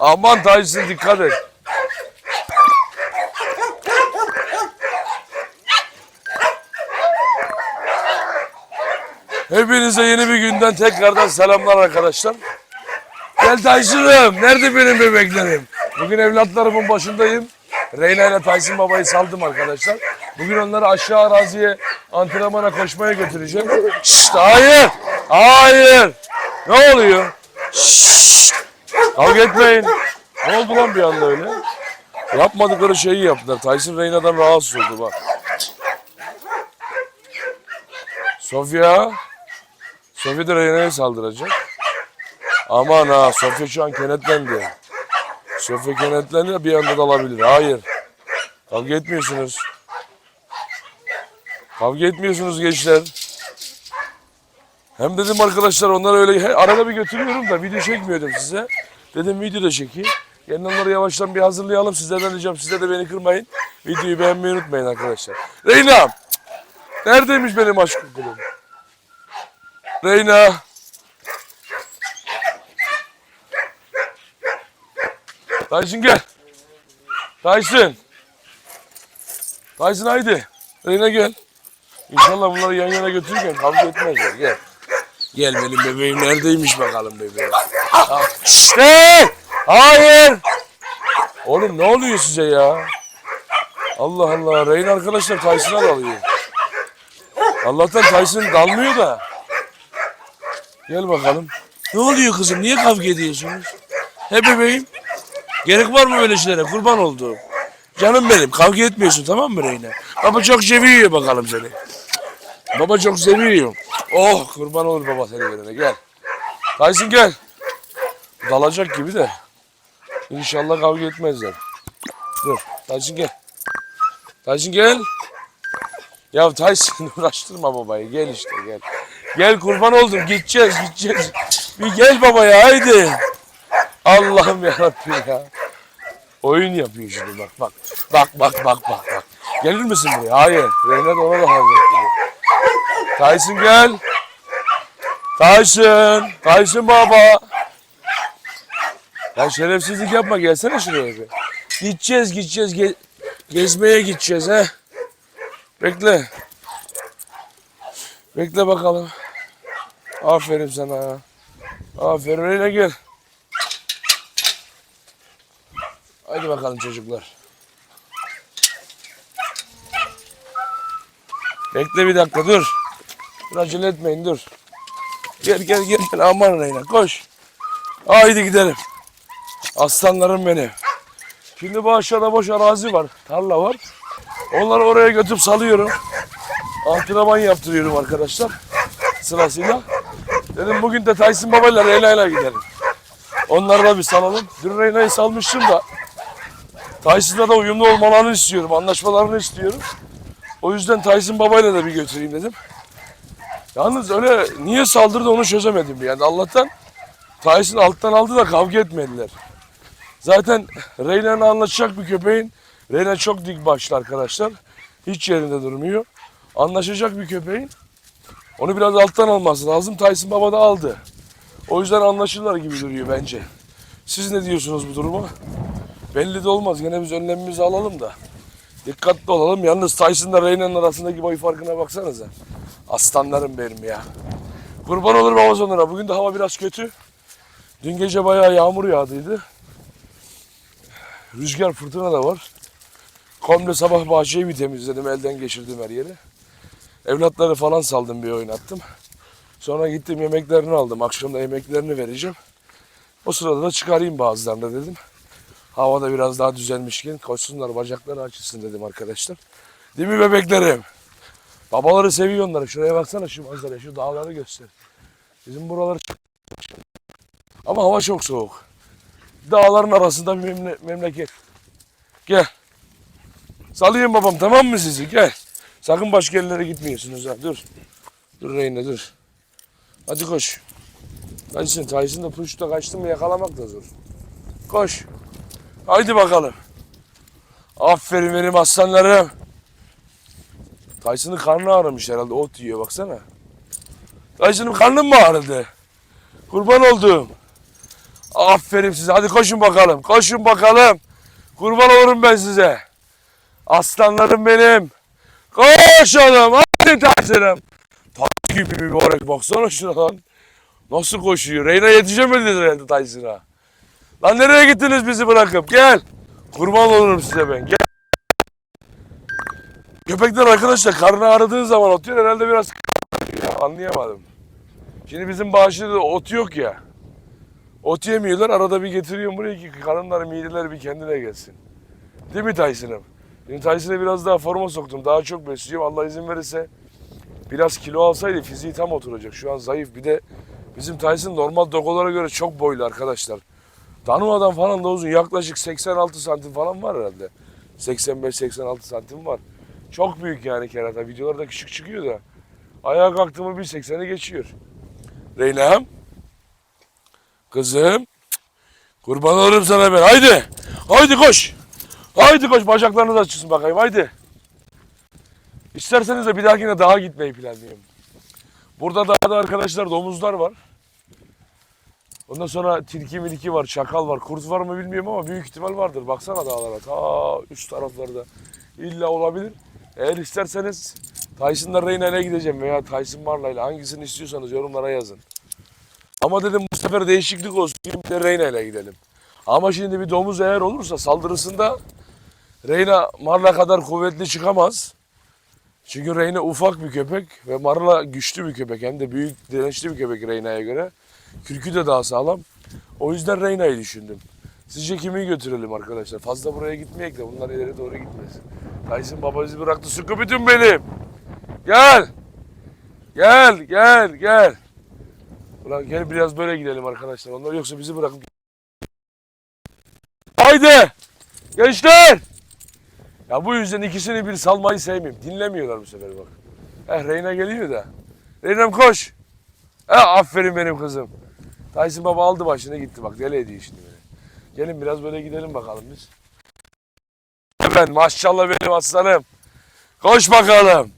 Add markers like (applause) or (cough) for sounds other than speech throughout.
Aman Tyson dikkat et. Hepinize yeni bir günden tekrardan selamlar arkadaşlar. Gel Tyson'ım. Nerede benim bebeklerim? Bugün evlatlarımın başındayım. Reyna ile Tyson babayı saldım arkadaşlar. Bugün onları aşağı araziye antrenmana koşmaya götüreceğim. Şşt hayır. Hayır. Ne oluyor? Şşt. Kavga etmeyin. Ne oldu lan bir anda öyle? Yapmadıkları şeyi yaptılar. Tyson Reyna'dan rahatsız oldu bak. Sofya. Sofya da Reyna'ya saldıracak. Aman ha Sofya şu an kenetlendi. Sofya kenetlendi bir anda dalabilir. Hayır. Kavga etmiyorsunuz. Kavga etmiyorsunuz gençler. Hem dedim arkadaşlar onları öyle he, arada bir götürüyorum da video çekmiyordum size. Dedim video da çekeyim. Yani onları yavaştan bir hazırlayalım. Sizlerden ricam size de beni kırmayın. Videoyu beğenmeyi unutmayın arkadaşlar. Reyna! Neredeymiş benim aşkım kulum? Reyna! Tyson gel. Tyson. Tyson haydi. Reyna gel. İnşallah bunları yan yana götürürken kavga etmezler. Gel. Gel benim bebeğim neredeymiş bakalım bebeğim. Hey! Hayır. Oğlum ne oluyor size ya? Allah Allah. Reyna arkadaşlar Tyson'a dalıyor. Allah'tan Tyson dalmıyor da. Gel bakalım. Ne oluyor kızım? Niye kavga ediyorsunuz? He bebeğim? Gerek var mı böyle şeylere? Kurban olduğum. Canım benim kavga etmiyorsun tamam mı Reyna? Baba çok seviyor bakalım seni. Baba çok seviyor. Oh kurban olur baba seni verene gel. Tyson gel. Dalacak gibi de. İnşallah kavga etmezler. Dur Tyson gel. Tyson gel. Ya Tyson (laughs) uğraştırma babayı gel işte gel. Gel kurban oldum gideceğiz gideceğiz. Bir gel babaya haydi. Allah'ım yarabbim ya. Oyun yapıyor şimdi bak bak. Bak bak bak bak bak. Gelir misin buraya? Hayır. Reyna ona da hazır. Tyson gel. Tyson. Tyson baba. Ya şerefsizlik yapma gelsene şuraya bir. Gideceğiz gideceğiz. Ge- gezmeye gideceğiz he. Bekle. Bekle bakalım. Aferin sana. Aferin Reyna gel. Haydi bakalım çocuklar. Bekle bir dakika dur. Dur acele etmeyin dur. Gel gel gel gel aman Reyna koş. Haydi gidelim. Aslanlarım benim. Şimdi bu aşağıda boş arazi var. Tarla var. Onları oraya götürüp salıyorum. Antrenman yaptırıyorum arkadaşlar. Sırasıyla. Dedim bugün de Tyson babayla Reyna'yla gidelim. Onları da bir salalım. Dün Reyna'yı salmıştım da Tyson'la da uyumlu olmalarını istiyorum. Anlaşmalarını istiyorum. O yüzden Tyson babayla da bir götüreyim dedim. Yalnız öyle niye saldırdı onu çözemedim yani. Allah'tan Tyson alttan aldı da kavga etmediler. Zaten Reyna'nın anlaşacak bir köpeğin Reyna çok dik başlı arkadaşlar. Hiç yerinde durmuyor. Anlaşacak bir köpeğin onu biraz alttan alması lazım. Tyson baba da aldı. O yüzden anlaşırlar gibi duruyor bence. Siz ne diyorsunuz bu duruma? Belli de olmaz. Gene biz önlemimizi alalım da. Dikkatli olalım. Yalnız Tyson'la Reyna'nın arasındaki boy farkına baksanıza. Aslanlarım benim ya. Kurban olur babaz onlara. Bugün de hava biraz kötü. Dün gece bayağı yağmur yağdıydı. Rüzgar fırtına da var. Komple sabah bahçeyi bir temizledim. Elden geçirdim her yeri. Evlatları falan saldım bir oynattım. Sonra gittim yemeklerini aldım. Akşam da yemeklerini vereceğim. O sırada da çıkarayım bazılarını dedim. Hava da biraz daha düzelmişken koşsunlar bacakları açılsın dedim arkadaşlar. Değil mi bebeklerim? Babaları seviyor onları. Şuraya baksana şu manzaraya, şu dağları göster. Bizim buraları ama hava çok soğuk. Dağların arasında bir memle- memleket. Gel. Salayım babam tamam mı sizi? Gel. Sakın başka yerlere gitmiyorsunuz ha. Dur. Dur Reyna dur. Hadi koş. Kaçsın. Tyson da puşta kaçtı mı yakalamak da zor. Koş. Haydi bakalım. Aferin benim aslanlarım. Tyson'ın karnı ağrımış herhalde. Ot yiyor baksana. Tyson'ın karnı mı ağrıdı? Kurban oldum. Aferin size. Hadi koşun bakalım. Koşun bakalım. Kurban olurum ben size. Aslanlarım benim. Koş oğlum. Hadi Tyson'ım. Taş gibi bir orek. Baksana şuna lan. Nasıl koşuyor? Reyna yetişemedi herhalde Tyson'a. Lan nereye gittiniz bizi bırakıp? Gel. Kurban olurum size ben. Gel. Köpekler arkadaşlar karnı ağrıdığı zaman otuyor herhalde biraz ya, anlayamadım. Şimdi bizim bahçede ot yok ya. Ot yemiyorlar arada bir getiriyorum buraya ki karınları mideleri bir kendine gelsin. Değil mi Tyson'ım? Şimdi Tyson'a biraz daha forma soktum. Daha çok besliyorum. Allah izin verirse biraz kilo alsaydı fiziği tam oturacak. Şu an zayıf. Bir de bizim Tyson normal dogolara göre çok boylu arkadaşlar. Danua'dan falan da uzun. Yaklaşık 86 santim falan var herhalde. 85-86 santim var. Çok büyük yani kerata. Videolarda küçük çıkıyor da. Ayağa kalktı mı 1.80'i geçiyor. Reyna'm. Kızım. Kurban olurum sana ben. Haydi. Haydi koş. Haydi koş. Bacaklarınız açılsın bakayım. Haydi. İsterseniz de bir dahakine daha gitmeyi planlıyorum. Burada daha da arkadaşlar domuzlar var. Ondan sonra tilki miliki var, çakal var, kurt var mı bilmiyorum ama büyük ihtimal vardır. Baksana dağlara ta üst taraflarda. İlla olabilir. Eğer isterseniz Tyson'la Reyna'yla gideceğim veya Tyson Marla'yla hangisini istiyorsanız yorumlara yazın. Ama dedim bu sefer değişiklik olsun. Bir de Reyna'yla gidelim. Ama şimdi bir domuz eğer olursa saldırısında Reyna Marla kadar kuvvetli çıkamaz. Çünkü Reyna ufak bir köpek ve Marla güçlü bir köpek. Hem de büyük dirençli bir köpek Reyna'ya göre. Kürkü de daha sağlam. O yüzden Reyna'yı düşündüm. Sizce kimi götürelim arkadaşlar? Fazla buraya gitmeyek de bunlar ileri doğru gitmesin. Tyson baba bizi bıraktı. Bütün benim. Gel. Gel, gel, gel. Ulan gel biraz böyle gidelim arkadaşlar. Onlar yoksa bizi bırakıp Haydi! Gençler! Ya bu yüzden ikisini bir salmayı sevmiyorum. Dinlemiyorlar bu sefer bak. Eh Reyna geliyor da. Reyna'm koş. Eh aferin benim kızım. Tyson baba aldı başını gitti bak deli ediyor şimdi beni. Gelin biraz böyle gidelim bakalım biz. Ben maşallah benim aslanım. Koş bakalım.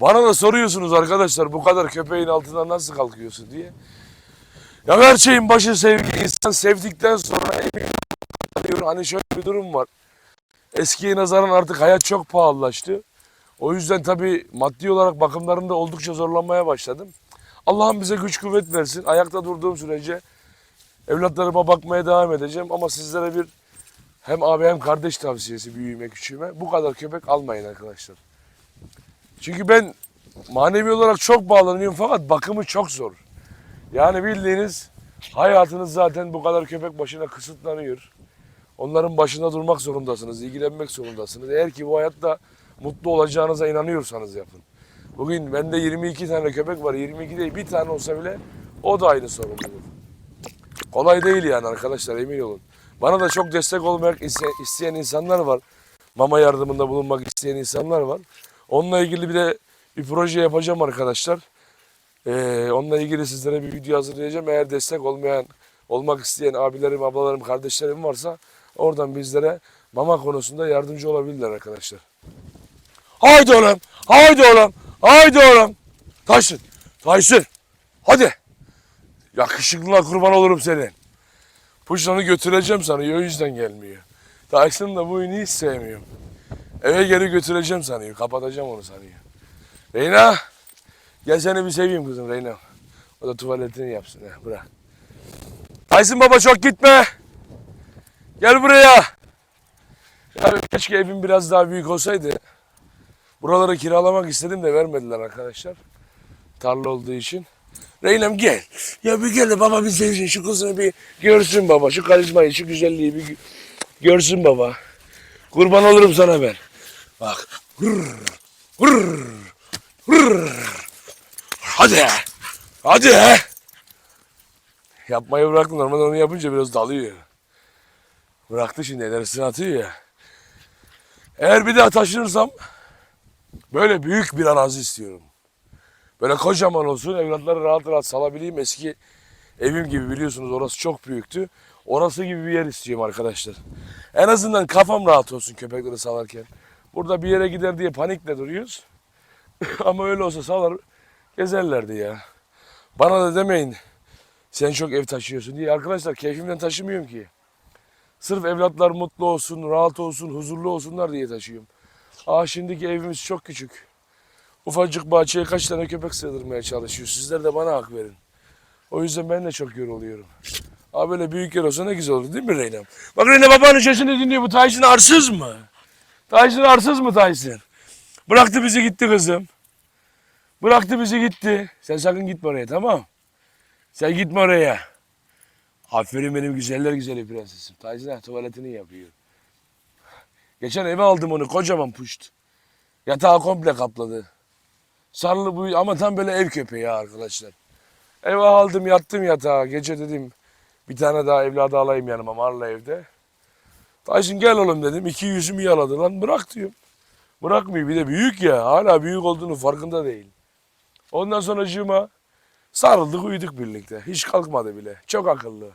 Bana da soruyorsunuz arkadaşlar bu kadar köpeğin altından nasıl kalkıyorsun diye. Ya her şeyin başı sevgi. İnsan sevdikten sonra emin. Hani şöyle bir durum var. Eskiye nazaran artık hayat çok pahalılaştı. O yüzden tabii maddi olarak bakımlarında oldukça zorlanmaya başladım. Allah'ım bize güç kuvvet versin. Ayakta durduğum sürece evlatlarıma bakmaya devam edeceğim. Ama sizlere bir hem abi hem kardeş tavsiyesi büyüğüme küçüğüme. Bu kadar köpek almayın arkadaşlar. Çünkü ben manevi olarak çok bağlanıyorum fakat bakımı çok zor. Yani bildiğiniz hayatınız zaten bu kadar köpek başına kısıtlanıyor. Onların başında durmak zorundasınız, ilgilenmek zorundasınız. Eğer ki bu hayatta mutlu olacağınıza inanıyorsanız yapın. Bugün bende 22 tane köpek var. 22 değil bir tane olsa bile o da aynı sorumluluk. Kolay değil yani arkadaşlar emin olun. Bana da çok destek olmak iste- isteyen insanlar var. Mama yardımında bulunmak isteyen insanlar var. Onunla ilgili bir de bir proje yapacağım arkadaşlar. Ee, onunla ilgili sizlere bir video hazırlayacağım. Eğer destek olmayan, olmak isteyen abilerim, ablalarım, kardeşlerim varsa oradan bizlere mama konusunda yardımcı olabilirler arkadaşlar. Haydi oğlum, haydi oğlum, haydi oğlum. Taşın, taşın. Hadi. Yakışıklına kurban olurum senin. Puşlanı götüreceğim sanıyor, o yüzden gelmiyor. Tyson da bu oyunu hiç sevmiyorum. Eve geri götüreceğim sanıyor, kapatacağım onu sanıyor. Reyna, gel seni bir seveyim kızım Reyna. O da tuvaletini yapsın, he, bırak. Tyson baba çok gitme. Gel buraya. Ya keşke evim biraz daha büyük olsaydı. Buraları kiralamak istedim de vermediler arkadaşlar. Tarla olduğu için. Reynam gel. Ya bir gel de baba bir sevsin. Şu kızını bir görsün baba. Şu karizmayı, şu güzelliği bir gö- görsün baba. Kurban olurum sana ben. Bak. Hırr, hırr, hırr. Hadi. Hadi. Yapmayı bıraktım. Normalde onu yapınca biraz dalıyor. Bıraktı şimdi enerjisini atıyor ya. Eğer bir daha taşınırsam böyle büyük bir arazi istiyorum. Böyle kocaman olsun, evlatları rahat rahat salabileyim. Eski evim gibi biliyorsunuz orası çok büyüktü. Orası gibi bir yer istiyorum arkadaşlar. En azından kafam rahat olsun köpekleri salarken. Burada bir yere gider diye panikle duruyoruz. (laughs) Ama öyle olsa salar gezerlerdi ya. Bana da demeyin Sen çok ev taşıyorsun diye. Arkadaşlar keyfimden taşımıyorum ki. Sırf evlatlar mutlu olsun, rahat olsun, huzurlu olsunlar diye taşıyorum. Aa şimdiki evimiz çok küçük. Ufacık bahçeye kaç tane köpek sığdırmaya çalışıyor. Sizler de bana hak verin. O yüzden ben de çok yoruluyorum. Aa böyle büyük yer olsa ne güzel olur değil mi Reyna'm? Bak Reyna babanın sesini dinliyor. Bu Tyson arsız mı? Tyson arsız mı Tyson? Bıraktı bizi gitti kızım. Bıraktı bizi gitti. Sen sakın gitme oraya tamam Sen gitme oraya. Aferin benim güzeller güzeli prensesim. Tyson tuvaletini yapıyor. Geçen eve aldım onu kocaman puşt. Yatağı komple kapladı. Sarılı bu ama tam böyle ev köpeği ya arkadaşlar. Eve aldım yattım yatağa. Gece dedim bir tane daha evladı alayım yanıma Marla evde. Tyson gel oğlum dedim. İki yüzümü yaladı lan bırak diyorum. Bırakmıyor bir de büyük ya. Hala büyük olduğunu farkında değil. Ondan sonra cıma sarıldık uyuduk birlikte. Hiç kalkmadı bile. Çok akıllı.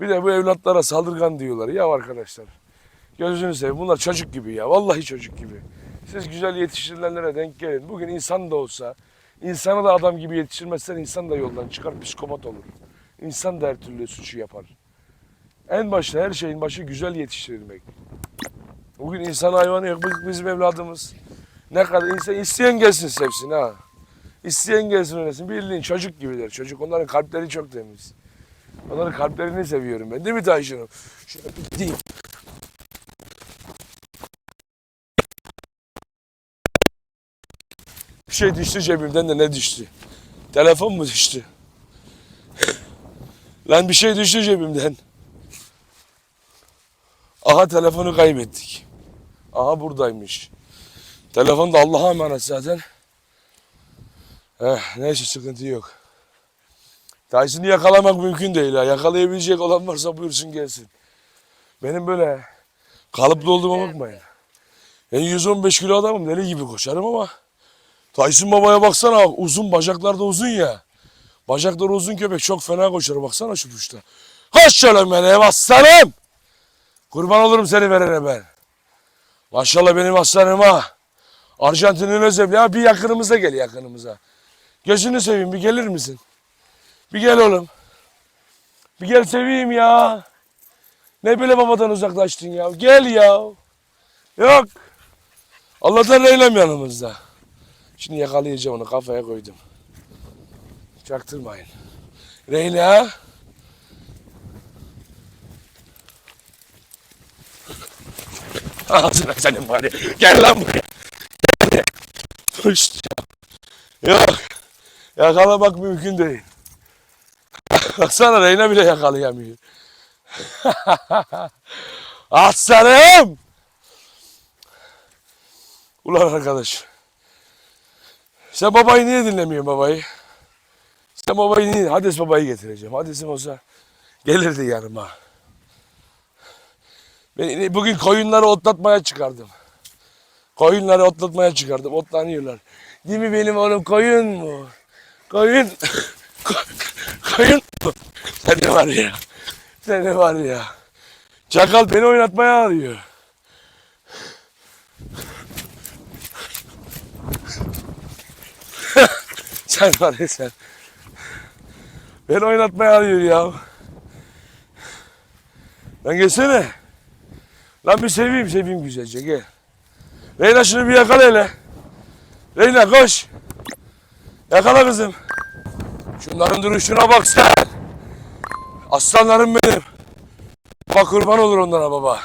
Bir de bu evlatlara saldırgan diyorlar. Ya arkadaşlar. Gözünü seveyim bunlar çocuk gibi ya. Vallahi çocuk gibi. Siz güzel yetiştirilenlere denk gelin. Bugün insan da olsa, insanı da adam gibi yetiştirmezsen insan da yoldan çıkar, psikopat olur. İnsan da her türlü suçu yapar. En başta her şeyin başı güzel yetiştirilmek. Bugün insan hayvanı yok. Bizim evladımız. Ne kadar insan isteyen gelsin sevsin ha. İsteyen gelsin öylesin. Bildiğin çocuk gibiler. Çocuk onların kalpleri çok temiz. Onların kalplerini seviyorum ben. Değil mi Tayşun'um? Şöyle bir diyeyim. Bir şey düştü cebimden de ne düştü? Telefon mu düştü? (laughs) Lan bir şey düştü cebimden. Aha telefonu kaybettik. Aha buradaymış. Telefon da Allah'a emanet zaten. Eh, neyse sıkıntı yok. Tyson'ı yakalamak mümkün değil ha. Yakalayabilecek olan varsa buyursun gelsin. Benim böyle kalıplı olduğuma bakmayın. Ben 115 kilo adamım deli gibi koşarım ama Tyson babaya baksana bak uzun bacaklar da uzun ya. Bacakları uzun köpek çok fena koşar baksana şu puşta. Hoş şöyle beni aslanım. Kurban olurum seni verene ben. Maşallah benim aslanım ha. Arjantin'in özelliği ha bir yakınımıza gel yakınımıza. Gözünü seveyim bir gelir misin? Bir gel oğlum. Bir gel seveyim ya. Ne böyle babadan uzaklaştın ya. Gel ya. Yok. Allah'tan Reylem yanımızda. Şimdi yakalayacağım onu kafaya koydum. Çaktırmayın. Reyla. (laughs) Ağzına senin ya. Gel lan buraya. Gel. Pışt. Yok. Yakalamak mümkün değil. (laughs) Baksana Reyna bile yakalayamıyor. (laughs) Aslanım! Ulan arkadaş. Sen babayı niye dinlemiyorsun babayı? Sen babayı niye? Hades babayı getireceğim. Hades'im olsa gelirdi yanıma. Ben bugün koyunları otlatmaya çıkardım. Koyunları otlatmaya çıkardım. Otlanıyorlar. Değil mi benim oğlum koyun mu? Koyun. (laughs) koyun? Sen de var ya. Sen de var ya. Çakal beni oynatmaya arıyor. Sen var ya sen. Beni oynatmaya arıyor ya. Lan gelsene. Lan bir seveyim seveyim güzelce gel. Reyna şunu bir yakala hele. Reyna koş. Yakala kızım. Şunların duruşuna bak sen. Aslanlarım benim. Bak kurban olur onlara baba.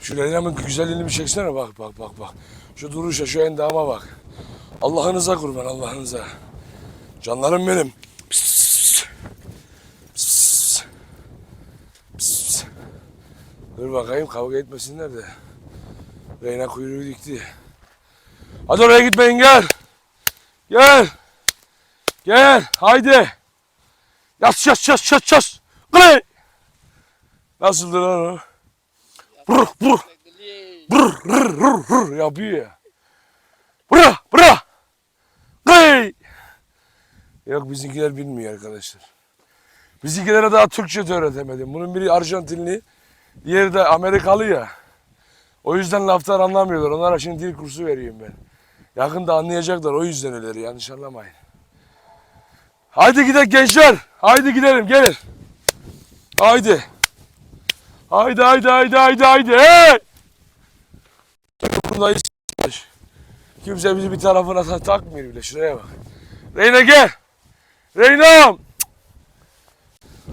Şu Reyna'nın güzelliğini bir çeksene bak bak bak bak. Şu duruşa şu endama bak. Allah'ınıza kurban Allah'ınıza. Canlarım benim. Dur bakayım kavga etmesinler de. Reyna kuyruğu dikti. Hadi oraya gitmeyin gel. Gel. Gel haydi. Yas yas yas yas yas. Kıray. Nasıldır lan o? Brr brr. Brr rr rr rr yapıyor ya. Bra bra. Kıray. Yok bizimkiler bilmiyor arkadaşlar. Bizimkilere daha Türkçe de öğretemedim. Bunun biri Arjantinli, diğeri de Amerikalı ya. O yüzden laftan anlamıyorlar. Onlara şimdi dil kursu veriyorum ben. Yakında anlayacaklar o yüzden öyle yanlış anlamayın. Haydi gidelim gençler. Haydi gidelim gelin. Haydi. Haydi haydi haydi haydi haydi. Hey! Bunda hiç Kimse bizi bir tarafına ta- takmıyor bile. Şuraya bak. Reyna gel. Reyna'm.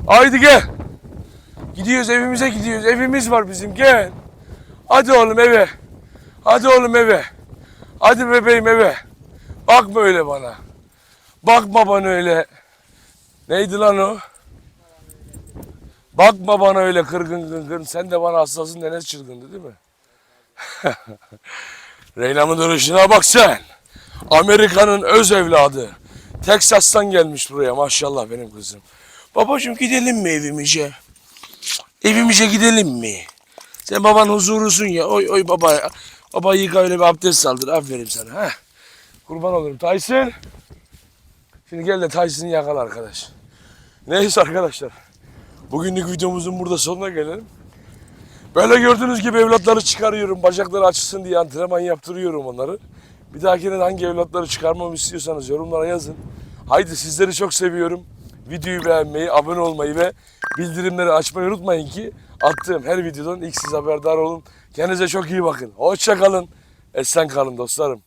Haydi gel. Gidiyoruz evimize gidiyoruz. Evimiz var bizim gel. Hadi oğlum eve. Hadi oğlum eve. Hadi bebeğim eve. Bakma öyle bana. Bakma bana öyle. Neydi lan o? Bakma bana öyle kırgın kırgın. Sen de bana hassasın deniz çılgındı değil mi? (laughs) Reyna'mın duruşuna bak sen. Amerika'nın öz evladı. Teksas'tan gelmiş buraya maşallah benim kızım. Babacığım gidelim mi evimize? Evimize gidelim mi? Sen baban huzurusun ya. Oy oy baba. Baba yıka öyle bir abdest saldır. Aferin sana. Heh. Kurban olurum. Tyson. Şimdi gel de Tyson'ı yakala arkadaş. Neyse arkadaşlar. Bugünlük videomuzun burada sonuna gelelim. Böyle gördüğünüz gibi evlatları çıkarıyorum. Bacakları açılsın diye antrenman yaptırıyorum onları. Bir dahakine hangi evlatları çıkarmamı istiyorsanız yorumlara yazın. Haydi sizleri çok seviyorum. Videoyu beğenmeyi, abone olmayı ve bildirimleri açmayı unutmayın ki attığım her videodan ilk siz haberdar olun. Kendinize çok iyi bakın. Hoşça kalın. Esen kalın dostlarım.